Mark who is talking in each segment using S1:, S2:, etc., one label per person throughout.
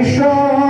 S1: বিষয়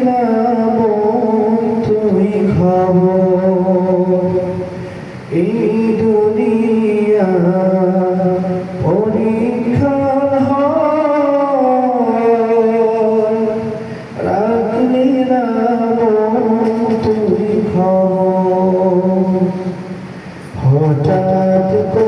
S1: না তুমি খাব এই দুনিয়া পরীক্ষণ রাখলি না তুমি খাব হঠাৎ